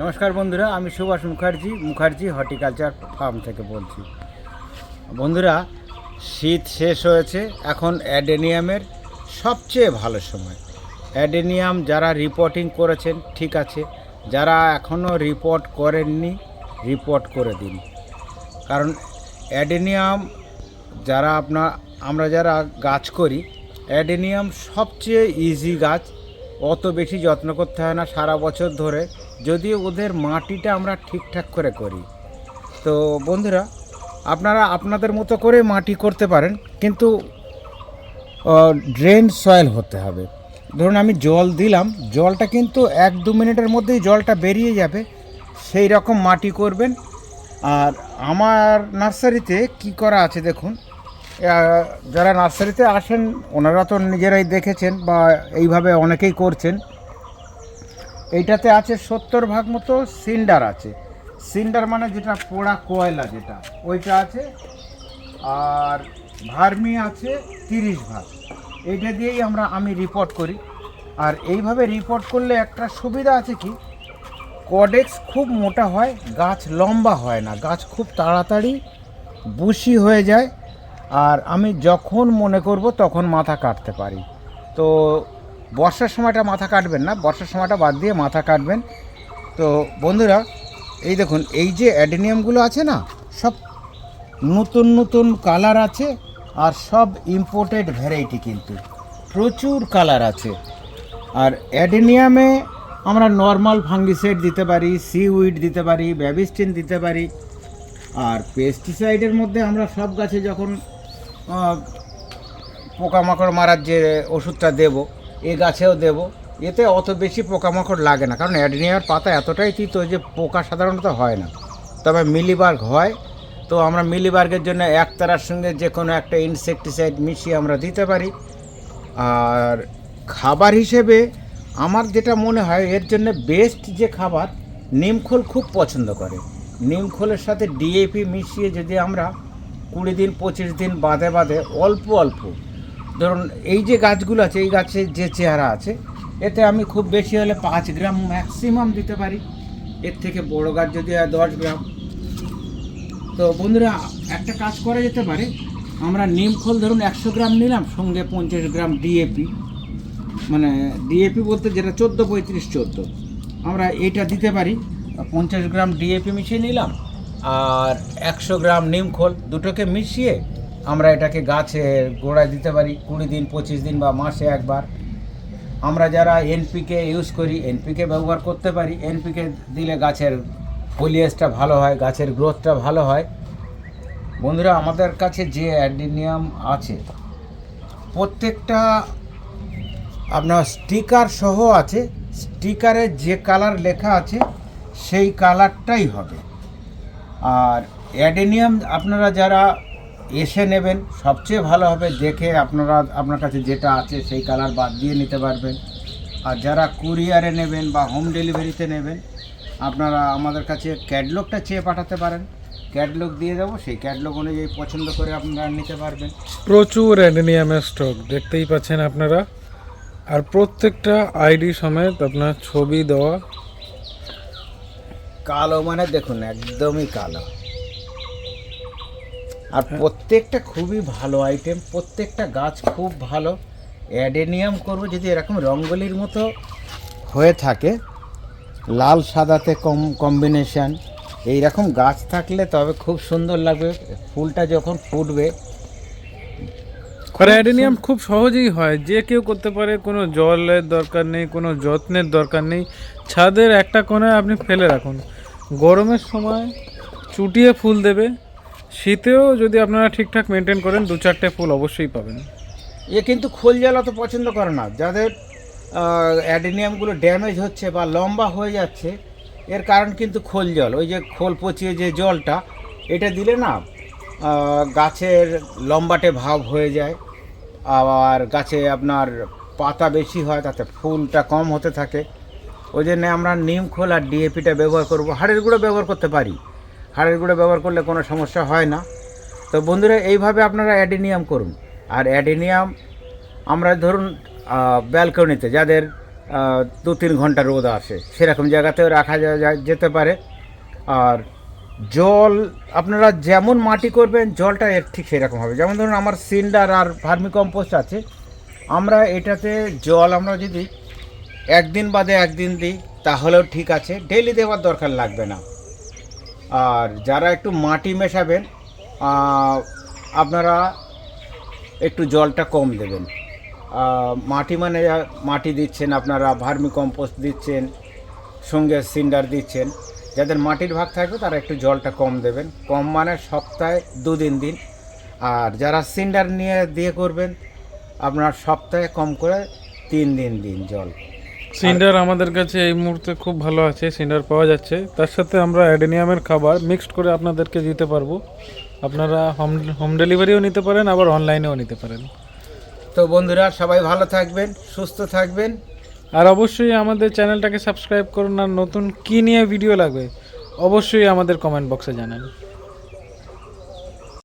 নমস্কার বন্ধুরা, আমি সুভাষ মুখার্জি মুখার্জি হর্টিকালচার ফার্ম থেকে বলছি। বন্ধুরা, শীত শেষ হয়েছে, এখন অ্যাডেনিয়ামের সবচেয়ে ভালো সময়। অ্যাডেনিয়াম যারা রিপোর্টিং করেছেন, ঠিক আছে, যারা এখনও রিপোর্ট করেননি রিপোর্ট করে দিন। কারণ অ্যাডেনিয়াম যারা আপনার, আমরা যারা গাছ করি, অ্যাডেনিয়াম সবচেয়ে ইজি গাছ অত বেশি যত্ন করতে হয় না সারা বছর ধরে। যদি ওদের মাটিটা আমরা ঠিকঠাক করে করি। তো বন্ধুরা, আপনারা আপনাদের মতো করে মাটি করতে পারেন, কিন্তু ড্রেন সয়েল হতে হবে। ধরুন আমি জল দিলাম, জলটা কিন্তু এক দু মিনিটের মধ্যেই জলটা বেরিয়ে যাবে। সেই রকম মাটি করবেন। আর আমার নার্সারিতে কি করা আছে দেখুন যারা নার্সারিতে আসেন, ওনারা তো নিজেরাই দেখেছেন বা এইভাবে অনেকেই করছেন। এইটাতে আছে সত্তর ভাগ মতো সিন্ডার আছে। সিন্ডার মানে যেটা পোড়া কয়লা যেটা, ওইটা আছে। আর ভার্মি আছে তিরিশ ভাগ। এইটা দিয়েই আমরা, আমি রিপোর্ট করি। আর এইভাবে রিপোর্ট করলে একটা সুবিধা আছে কি, কডেক্স খুব মোটা হয়, গাছ লম্বা হয় না। গাছ খুব তাড়াতাড়ি বুশি হয়ে যায়। আর আমি যখন মনে করব তখন মাথা কাটতে পারি। তো বর্ষার সময়টা মাথা কাটবেন না, বর্ষার সময়টা বাদ দিয়ে মাথা কাটবেন। তো বন্ধুরা, এই দেখুন, এই যে অ্যাডেনিয়ামগুলো আছে না, সব নতুন নতুন কালার আছে আর সব ইম্পোর্টেড ভ্যারাইটি কিন্তু। প্রচুর কালার আছে। আর অ্যাডেনিয়ামে আমরা নর্মাল ফাঙ্গিসাইড দিতে পারি সি উইড দিতে পারি ব্যাবিস্টিন দিতে পারি। আর পেস্টিসাইডের মধ্যে আমরা সব গাছে যখন পোকামাকড় মারার যে ওষুধটা দেব, এ গাছেও দেব, এতে অত বেশি পোকামাকড় লাগে না। কারণ অ্যাডেনিয়ার পাতা এতটাই তিতো যে পোকা সাধারণত হয় না। তবে মিলিবার্গ হয়। তো আমরা মিলিবার্গের জন্য একতারার সঙ্গে যে কোনো একটা ইনসেকটিসাইড মিশিয়ে আমরা দিতে পারি। আর খাবার হিসেবে আমার যেটা মনে হয়, এর জন্য বেস্ট যে খাবার, নিমখোল খুব পছন্দ করে। নিমখোলের সাথে ডিএপি মিশিয়ে যদি আমরা কুড়ি দিন, পঁচিশ দিন বাদে বাদে অল্প অল্প। ধরুন, এই যে গাছগুলো আছে, এই গাছের যে চেহারা আছে, এতে আমি খুব বেশি হলে পাঁচ গ্রাম ম্যাক্সিমাম দিতে পারি। এর থেকে বড় গাছ যদি হয় দশ গ্রাম। তো বন্ধুরা, একটা কাজ করা যেতে পারে। আমরা নিমখোল ধরুন একশো গ্রাম নিলাম, সঙ্গে পঞ্চাশ গ্রাম ডিএপি মানে ডিএপি বলতে যেটা চোদ্দ, পঁয়ত্রিশ, চোদ্দ। আমরা এটা দিতে পারি। পঞ্চাশ গ্রাম ডিএপি মিশিয়ে নিলাম। আর একশো গ্রাম নিমখোল দুটোকে মিশিয়ে আমরা এটাকে গাছের গোড়ায় দিতে পারি, কুড়ি দিন, পঁচিশ দিন বা মাসে একবার। আমরা যারা এনপিকে ইউজ করি এনপিকে ব্যবহার করতে পারি এনপিকে দিলে গাছের ফলিয়েজটা ভালো হয়, গাছের গ্রোথটা ভালো হয়। বন্ধুরা, আমাদের কাছে যে অ্যাডিনিয়াম আছে, প্রত্যেকটা আপনার স্টিকার সহ আছে স্টিকারে যে কালার লেখা আছে, সেই কালারটাই হবে। আর অ্যাডেনিয়াম আপনারা যারা এসে নেবেন, সবচেয়ে ভালো হবে দেখে আপনারা, আপনার কাছে যেটা আছে সেই কালার বাদ দিয়ে নিতে পারবেন। আর যারা কুরিয়ারে নেবেন বা হোম ডেলিভারিতে নেবেন, আপনারা আমাদের কাছে ক্যাটলগটা চেয়ে পাঠাতে পারেন। ক্যাটলগ দিয়ে দেবো, সেই ক্যাটলগ অনুযায়ী পছন্দ করে আপনারা নিতে পারবেন। প্রচুর অ্যাডেনিয়ামের স্টক, দেখতেই পাচ্ছেন আপনারা। আর প্রত্যেকটা আইডি সমেত আপনার ছবি দেওয়া কালো মানে দেখুন একদমই কালো। আর প্রত্যেকটা খুবই ভালো আইটেম প্রত্যেকটা গাছ খুব ভালো। অ্যাডেনিয়াম করব যদি এরকম রঙ্গলির মতো হয়ে থাকে লাল সাদাতে কম কম্বিনেশান এই রকম গাছ থাকলে তবে খুব সুন্দর লাগবে। ফুলটা যখন ফুটবে অ্যাডেনিয়াম খুব সহজেই হয় যে কেউ করতে পারে কোনো জলের দরকার নেই কোনো যত্নের দরকার নেই। ছাদের একটা কোণে আপনি ফেলে রাখুন। গরমের সময় চুটিয়ে ফুল দেবে, শীতেও যদি আপনারা ঠিকঠাক মেনটেন করেন, দু চারটে ফুল অবশ্যই পাবেন। এ কিন্তু খোল জ্বালা তো পছন্দ করে না। যাদের অ্যাডেনিয়ামগুলো ড্যামেজ হচ্ছে বা লম্বা হয়ে যাচ্ছে, এর কারণ কিন্তু খোল জল। ওই যে খোল পচিয়ে যে জলটা, এটা দিলে না গাছের লম্বাটে ভাব হয়ে যায়। আবার গাছে আপনার পাতা বেশি হয়, তাতে ফুলটা কম হতে থাকে। ওই জন্য আমরা নিম খোল আর ডিএপিটা ব্যবহার করব। হাড়ের গুঁড়ো ব্যবহার করতে পারি। হাড়ের গুঁড়ো ব্যবহার করলে কোনো সমস্যা হয় না। তো বন্ধুরা, এইভাবে আপনারা অ্যাডিনিয়াম করুন। আর অ্যাডিনিয়াম আমরা ধরুন ব্যালকনিতে যাদের দু তিন ঘণ্টা রোদ আসে, সেরকম জায়গাতেও রাখা যেতে পারে। আর জল, আপনারা যেমন মাটি করবেন, জলটা এর ঠিক সেরকম হবে। যেমন ধরুন, আমার সিন্ডার আর ভার্মিকম্পোস্ট আছে। আমরা এটাতে জল, আমরা যদি একদিন বাদে একদিন দিই, তাহলেও ঠিক আছে ডেলি দেওয়ার দরকার লাগবে না। আর যারা একটু মাটি মেশাবেন আপনারা একটু জলটা কম দেবেন। মাটি মানে মাটি দিচ্ছেন আপনারা, ভার্মি কম্পোস্ট দিচ্ছেন, সঙ্গে সিন্ডার দিচ্ছেন। যাদের মাটির ভাগ থাকবে, তারা একটু জলটা কম দেবেন। কম মানে সপ্তাহে দুদিন দিন। আর যারা সিন্ডার নিয়ে দিয়ে করবেন, আপনারা সপ্তাহে কম করে তিন দিন দিন জল। সিন্ডার আমাদের কাছে এই মুহূর্তে খুব ভালো আছে সিন্ডার পাওয়া যাচ্ছে। তার সাথে আমরা অ্যাডেনিয়ামের খাবার মিক্সড করে আপনাদেরকে দিতে পারব। আপনারা হোম হোম ডেলিভারিও নিতে পারেন আবার অনলাইনেও নিতে পারেন। তো বন্ধুরা সবাই ভালো থাকবেন সুস্থ থাকবেন। আর অবশ্যই আমাদের চ্যানেলটাকে সাবস্ক্রাইব করুন আর নতুন কী নিয়ে ভিডিও লাগবে অবশ্যই আমাদের কমেন্ট বক্সে জানান।